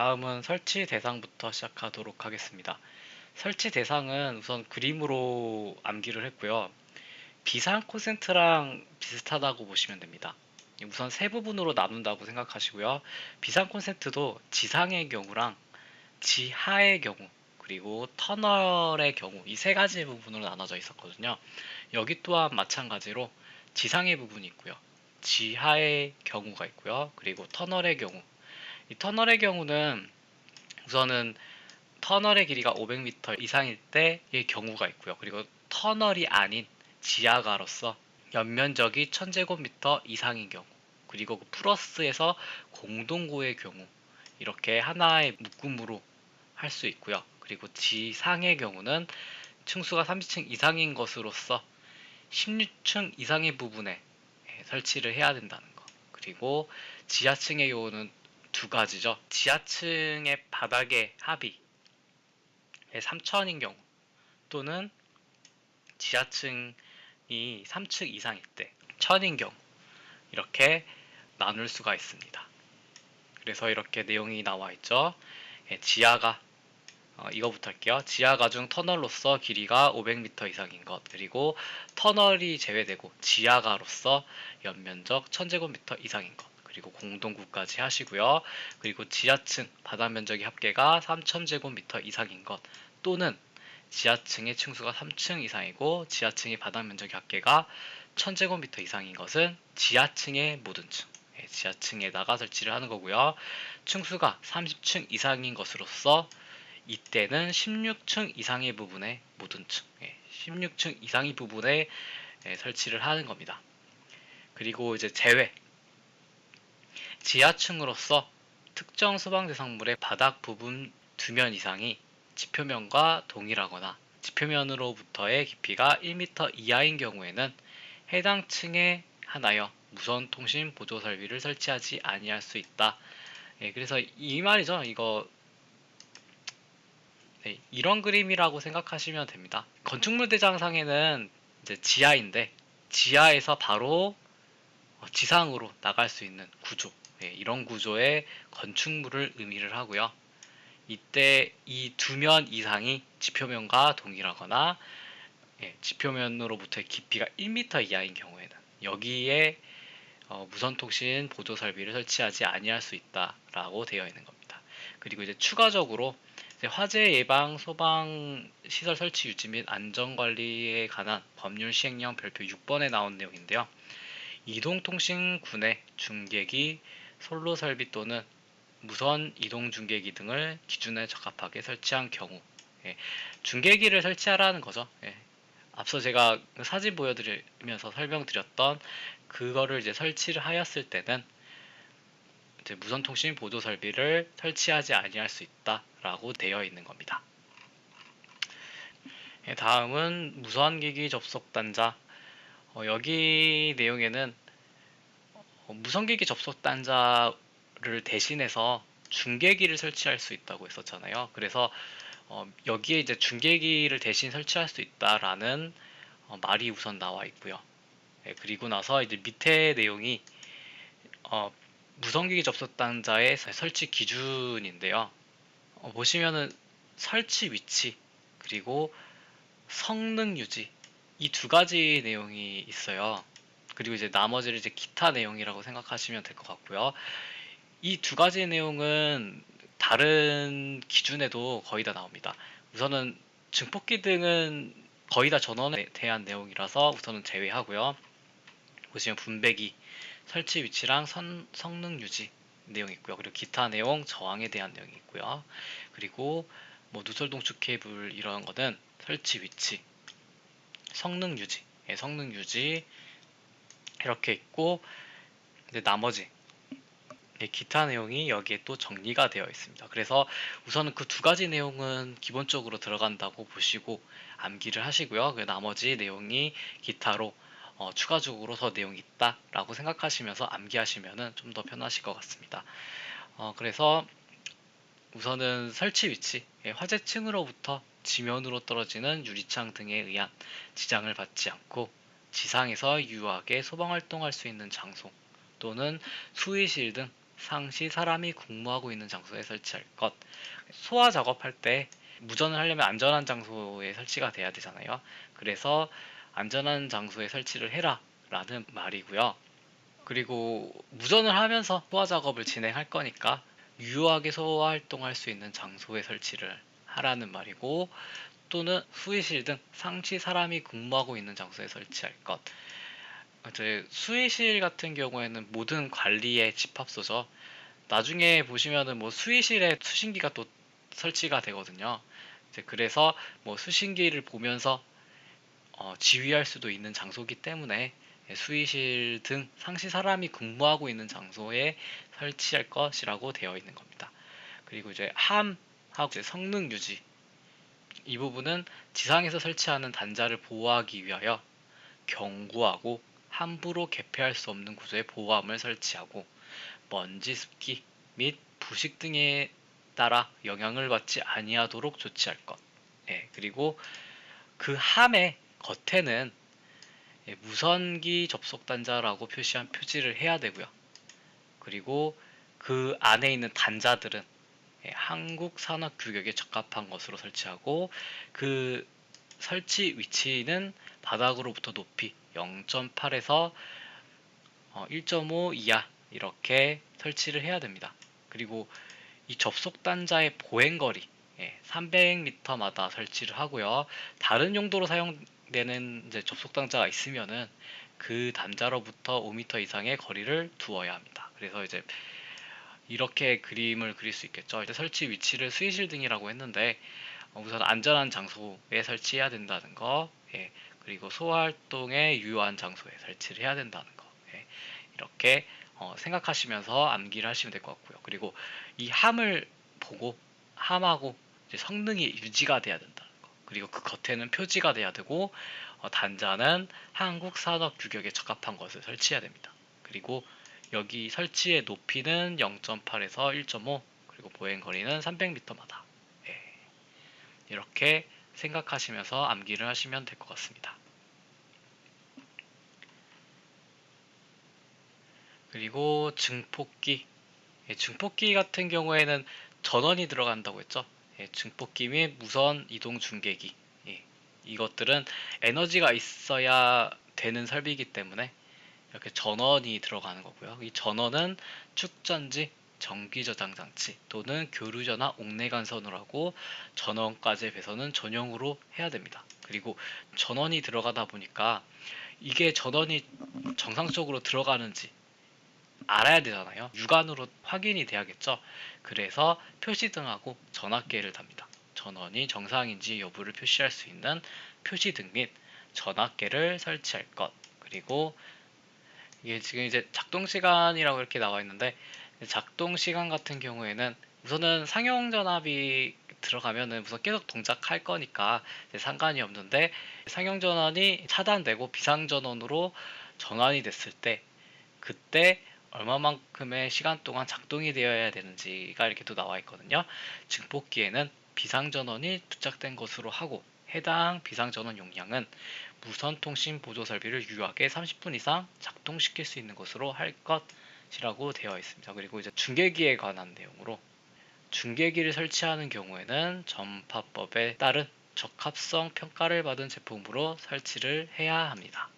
다음은 설치 대상부터 시작하도록 하겠습니다. 설치 대상은 우선 그림으로 암기를 했고요. 비상 콘센트랑 비슷하다고 보시면 됩니다. 우선 세 부분으로 나눈다고 생각하시고요. 비상 콘센트도 지상의 경우랑 지하의 경우 그리고 터널의 경우 이 세 가지 부분으로 나눠져 있었거든요. 여기 또한 마찬가지로 지상의 부분이 있고요. 지하의 경우가 있고요. 그리고 터널의 경우. 이 터널의 경우는 우선은 터널의 길이가 500m 이상일 때의 경우가 있고요. 그리고 터널이 아닌 지하가로서 연면적이 1000제곱미터 이상인 경우, 그리고 그 플러스에서 공동구의 경우, 이렇게 하나의 묶음으로 할 수 있고요. 그리고 지상의 경우는 층수가 30층 이상인 것으로서 16층 이상의 부분에 예, 설치를 해야 된다는 거. 그리고 지하층의 경우는 두 가지죠. 지하층의 바닥의 합이 3천인 경우 또는 지하층이 3층 이상일 때 1000인 경우 이렇게 나눌 수가 있습니다. 그래서 이렇게 내용이 나와 있죠. 예, 지하가 어, 이거부터 할게요. 지하 가 중 터널로서 길이가 500m 이상인 것 그리고 터널이 제외되고 지하가로서 연면적 1000제곱미터 이상인 것 그리고 공동구까지 하시고요. 그리고 지하층 바닥 면적의 합계가 3000제곱미터 이상인 것 또는 지하층의 층수가 3층 이상이고 지하층의 바닥 면적의 합계가 1000제곱미터 이상인 것은 지하층의 모든 층 예, 지하층에다가 설치를 하는 거고요. 층수가 30층 이상인 것으로서 이때는 16층 이상의 부분의 모든 층, 16층 이상의 부분에 예, 설치를 하는 겁니다. 그리고 이제 제외, 지하층으로서 특정 소방 대상물의 바닥 부분 두 면 이상이 지표면과 동일하거나 지표면으로부터의 깊이가 1m 이하인 경우에는 해당 층에 하나여 무선 통신 보조 설비를 설치하지 아니할 수 있다. 예, 그래서 이 말이죠. 이거 네, 이런 그림이라고 생각하시면 됩니다. 건축물 대장상에는 이제 지하인데 지하에서 바로 어, 지상으로 나갈 수 있는 구조 예, 이런 구조의 건축물을 의미를 하고요. 이때 이 두 면 이상이 지표면과 동일하거나 예, 지표면으로부터의 깊이가 1m 이하인 경우에는 여기에 어, 무선통신 보조 설비를 설치하지 아니할 수 있다라고 되어 있는 겁니다. 그리고 이제 추가적으로 이제 화재 예방 소방 시설 설치 유지 및 안전 관리에 관한 법률 시행령 별표 6번에 나온 내용인데요. 이동통신군의 중계기 솔로 설비 또는 무선 이동 중계기 등을 기준에 적합하게 설치한 경우 예, 중계기를 설치하라는 거죠. 예, 앞서 제가 사진 보여드리면서 설명드렸던 그거를 이제 설치를 하였을 때는 이제 무선 통신 보조 설비를 설치하지 아니할 수 있다라고 되어 있는 겁니다. 예, 다음은 무선 기기 접속 단자 어, 여기 내용에는 어, 무선기기 접속 단자를 대신해서 중계기를 설치할 수 있다고 했었잖아요. 그래서 어, 여기에 이제 중계기를 대신 설치할 수 있다라는 어, 말이 우선 나와 있고요. 네, 그리고 나서 이제 밑에 내용이 어, 무선기기 접속 단자의 설치 기준인데요. 어, 보시면은 설치 위치 그리고 성능 유지 이 두 가지 내용이 있어요. 그리고 이제 나머지를 이제 기타 내용이라고 생각하시면 될 것 같고요. 이 두 가지 내용은 다른 기준에도 거의 다 나옵니다. 우선은 증폭기 등은 거의 다 전원에 대한 내용이라서 우선은 제외하고요. 보시면 분배기, 설치 위치랑 선, 성능 유지 내용이 있고요. 그리고 기타 내용, 저항에 대한 내용이 있고요. 그리고 뭐 누설 동축 케이블 이런 거는 설치 위치, 성능 유지, 예, 성능 유지 이렇게 있고 이제 나머지 예, 기타 내용이 여기에 또 정리가 되어 있습니다. 그래서 우선은 그 두 가지 내용은 기본적으로 들어간다고 보시고 암기를 하시고요. 그 나머지 내용이 기타로 어, 추가적으로 더 내용이 있다라고 생각하시면서 암기하시면 좀더 편하실 것 같습니다. 어, 그래서 우선은 설치 위치, 예, 화재층으로부터 지면으로 떨어지는 유리창 등에 의한 지장을 받지 않고 지상에서 유효하게 소방 활동할 수 있는 장소 또는 수의실 등 상시 사람이 근무하고 있는 장소에 설치할 것. 소화 작업할 때 무전을 하려면 안전한 장소에 설치가 돼야 되잖아요. 그래서 안전한 장소에 설치를 해라 라는 말이고요. 그리고 무전을 하면서 소화 작업을 진행할 거니까 유효하게 소화 활동할 수 있는 장소에 설치를 하라는 말이고 또는 수의실 등 상시 사람이 근무하고 있는 장소에 설치할 것. 이제 수의실 같은 경우에는 모든 관리의 집합소죠. 나중에 보시면은 뭐 수의실에 수신기가 또 설치가 되거든요. 이제 그래서 뭐 수신기를 보면서 어, 지휘할 수도 있는 장소기 때문에 수의실 등 상시 사람이 근무하고 있는 장소에 설치할 것이라고 되어 있는 겁니다. 그리고 이제 함하고 이제 성능 유지 이 부분은 지상에서 설치하는 단자를 보호하기 위하여 견고하고 함부로 개폐할 수 없는 구조의 보호함을 설치하고 먼지, 습기 및 부식 등에 따라 영향을 받지 아니하도록 조치할 것. 예, 그리고 그 함의 겉에는 예, 무선기 접속 단자라고 표시한 표지를 해야 되고요. 그리고 그 안에 있는 단자들은 예, 한국 산업 규격에 적합한 것으로 설치하고 그 설치 위치는 바닥으로부터 높이 0.8에서 1.5 이하 이렇게 설치를 해야 됩니다. 그리고 이 접속 단자의 보행거리 300m마다 설치를 하고요. 다른 용도로 사용되는 접속 단자가 있으면은 그 단자로부터 5m 이상의 거리를 두어야 합니다. 그래서 이제 이렇게 그림을 그릴 수 있겠죠. 이제 설치 위치를 수의실 등이라고 했는데 어, 우선 안전한 장소에 설치해야 된다는 거, 예, 그리고 소활동에 유효한 장소에 설치를 해야 된다는 거, 예, 이렇게 어, 생각하시면서 암기를 하시면 될 것 같고요. 그리고 이 함을 보고 함하고 성능이 유지가 돼야 된다는 거, 그리고 그 겉에는 표지가 돼야 되고 어, 단자는 한국 산업 규격에 적합한 것을 설치해야 됩니다. 그리고 여기 설치의 높이는 0.8에서 1.5 그리고 보행 거리는 300m마다 예. 이렇게 생각하시면서 암기를 하시면 될 것 같습니다. 그리고 증폭기 예, 증폭기 같은 경우에는 전원이 들어간다고 했죠. 예, 증폭기 및 무선 이동 중계기 예, 이것들은 에너지가 있어야 되는 설비이기 때문에 이렇게 전원이 들어가는 거고요. 이 전원은 축전지, 전기 저장 장치 또는 교류전화 옥내관선으로 하고 전원까지 배선은 전용으로 해야 됩니다. 그리고 전원이 들어가다 보니까 이게 전원이 정상적으로 들어가는지 알아야 되잖아요. 육안으로 확인이 돼야겠죠. 그래서 표시등하고 전압계를 답니다. 전원이 정상인지 여부를 표시할 수 있는 표시등 및 전압계를 설치할 것. 그리고 이게 지금 이제 작동 시간이라고 이렇게 나와 있는데 작동 시간 같은 경우에는 우선은 상용 전압이 들어가면은 우선 계속 동작할 거니까 상관이 없는데 상용 전원이 차단되고 비상 전원으로 전환이 됐을 때 그때 얼마만큼의 시간 동안 작동이 되어야 되는지가 이렇게 또 나와 있거든요. 증폭기에는 비상 전원이 부착된 것으로 하고 해당 비상 전원 용량은 무선 통신 보조 설비를 유효하게 30분 이상 작동시킬 수 있는 것으로 할 것이라고 되어 있습니다. 그리고 이제 중계기에 관한 내용으로 중계기를 설치하는 경우에는 전파법에 따른 적합성 평가를 받은 제품으로 설치를 해야 합니다.